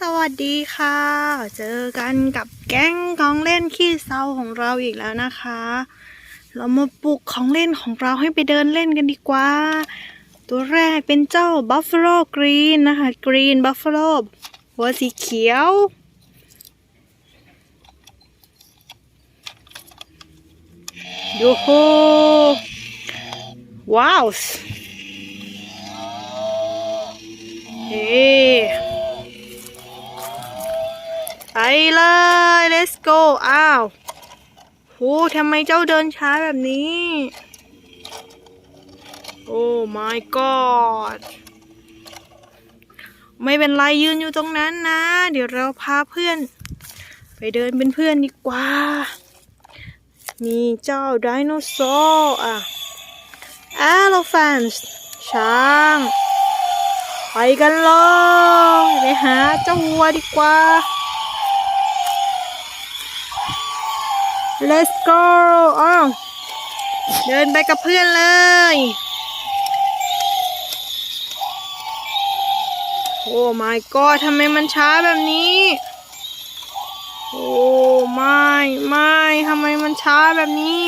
สวัสดีค่ะ เจอกันกับแก๊งของเล่นขี้เศร้าของเราอีกแล้วนะคะ เรามาปลุกของเล่นของเราให้ไปเดินเล่นกันดีกว่า ตัวแรกเป็นเจ้า Buffalo Green นะคะ Green Buffalo หัวสีเขียว โยโฮ ว้าว เฮ้ ไปเลย let's go อ้าวโหทำไมเจ้าเดินช้าแบบนี้ โอ้ my god ไม่เป็นไรยืนอยู่ตรงนั้นนะ เดี๋ยวเราพาเพื่อน ไปเดินเป็นเพื่อนดีกว่า มีเจ้าไดโนเสาร์อะ elephant ช้าง ไปกันเลยไปหาเจ้าวัวดีกว่า let's go อ้าวเดินไปกับเพื่อนเลย โอ้ my god ทำไมมันช้าแบบนี้ โอ้ไม่ไม่ทำไมมันช้าแบบนี้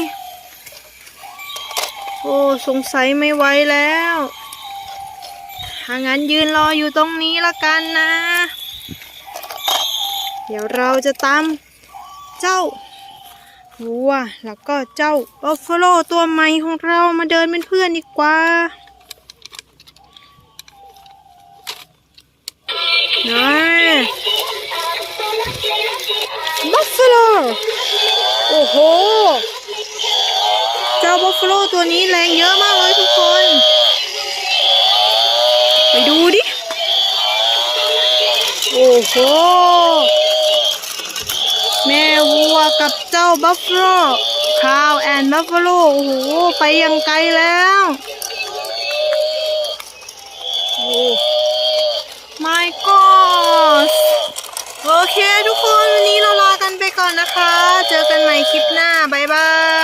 โอ้สงสัยไม่ไหวแล้วถ้างั้นยืนรออยู่ตรงนี้ละกันนะ เดี๋ยวเราจะตามเจ้า วัว แล้วก็เจ้าบัฟฟาโลตัวใหม่ของเรามาเดินเป็นเพื่อนดีกว่านี่บัฟฟาโล โอ้โห เจ้าบัฟฟาโลตัวนี้แรงเยอะมากเลยทุกคน ไปดูดิ โอ้โห แม่วัวกับเจ้าบัฟฟาโลคาวแอนบัฟฟาโลโอ้โห ไปยังไกลแล้ว โอ้ my god โอเคทุกคน วันนี้เราลากันไปก่อนนะคะ เจอกันใหม่คลิปหน้า บ๊ายบาย